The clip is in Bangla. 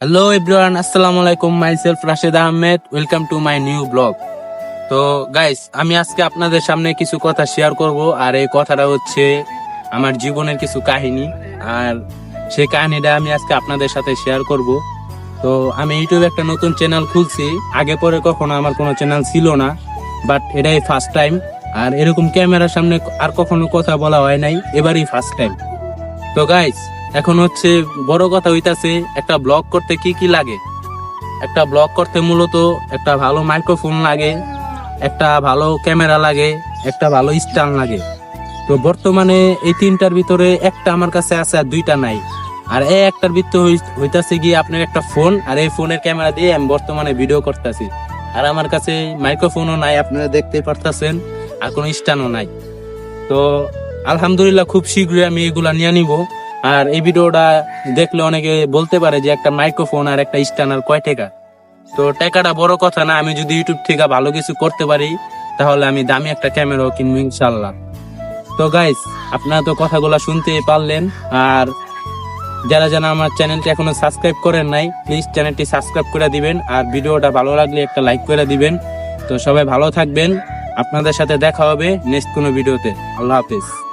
হ্যালো এভরিওয়ান আসসালামু আলাইকুম myself Rashed Ahmed welcome to my new blog তো গাইস আমি আজকে আপনাদের সামনে কিছু কথা শেয়ার করব, আর এই কথাটা হচ্ছে আমার জীবনের কিছু কাহিনী, আর সেই কাহিনীটা আমি আজকে আপনাদের সাথে শেয়ার করব। তো, আমি ইউটিউবে একটা নতুন চ্যানেল খুলছি। আগে পরে কখনো আমার কোনো চ্যানেল ছিল না বাট এটাই ফার্স্ট টাইম আর এরকম ক্যামেরার সামনে আর কখনো কথা বলা হয় নাই, এবারই ফার্স্ট টাইম তো গাইস এখন হচ্ছে বড় কথা হইতাছে, একটা ব্লগ করতে কি কি লাগে? একটা ব্লগ করতে মূলত একটা ভালো মাইক্রোফোন লাগে, একটা ভালো ক্যামেরা লাগে, একটা ভালো স্ট্যান্ড লাগে। তো বর্তমানে এই তিনটার ভিতরে একটা আমার কাছে আছে আর দুইটা নাই। আর এই একটার ভিতরে হই- হইতাছে গিয়ে আপনার একটা ফোন আর এই ফোনের ক্যামেরা দিয়ে আমি বর্তমানে ভিডিও করতেছি। আর আমার কাছে মাইক্রোফোনও নাই, আপনারা দেখতে পারতাছেন, আর কোনো স্ট্যান্ডও নাই। তো আলহামদুলিল্লাহ খুব শীঘ্রই আমি এগুলা নিয়ে নিব। আর এই ভিডিওটা দেখলে অনেকে বলতে পারে যে একটা মাইক্রোফোন আর একটা স্ট্যান্ড আর কয় টাকা? তো টাকাটা বড় কথা না, আমি যদি ইউটিউব থেকে ভালো কিছু করতে পারি, তাহলে আমি দামি একটা ক্যামেরাও কিনবো ইনশাল্লাহ তো গাইস আপনারা তো কথাগুলো শুনতে পারলেন, আর যারা যারা আমার চ্যানেলটি এখনও সাবস্ক্রাইব করেন নাই প্লিজ চ্যানেলটি সাবস্ক্রাইব করে দিবেন, আর ভিডিওটা ভালো লাগলে একটা লাইক করে দিবেন। তো সবাই ভালো থাকবেন, আপনাদের সাথে দেখা হবে নেক্সট কোনো ভিডিওতে। আল্লাহ হাফিজ।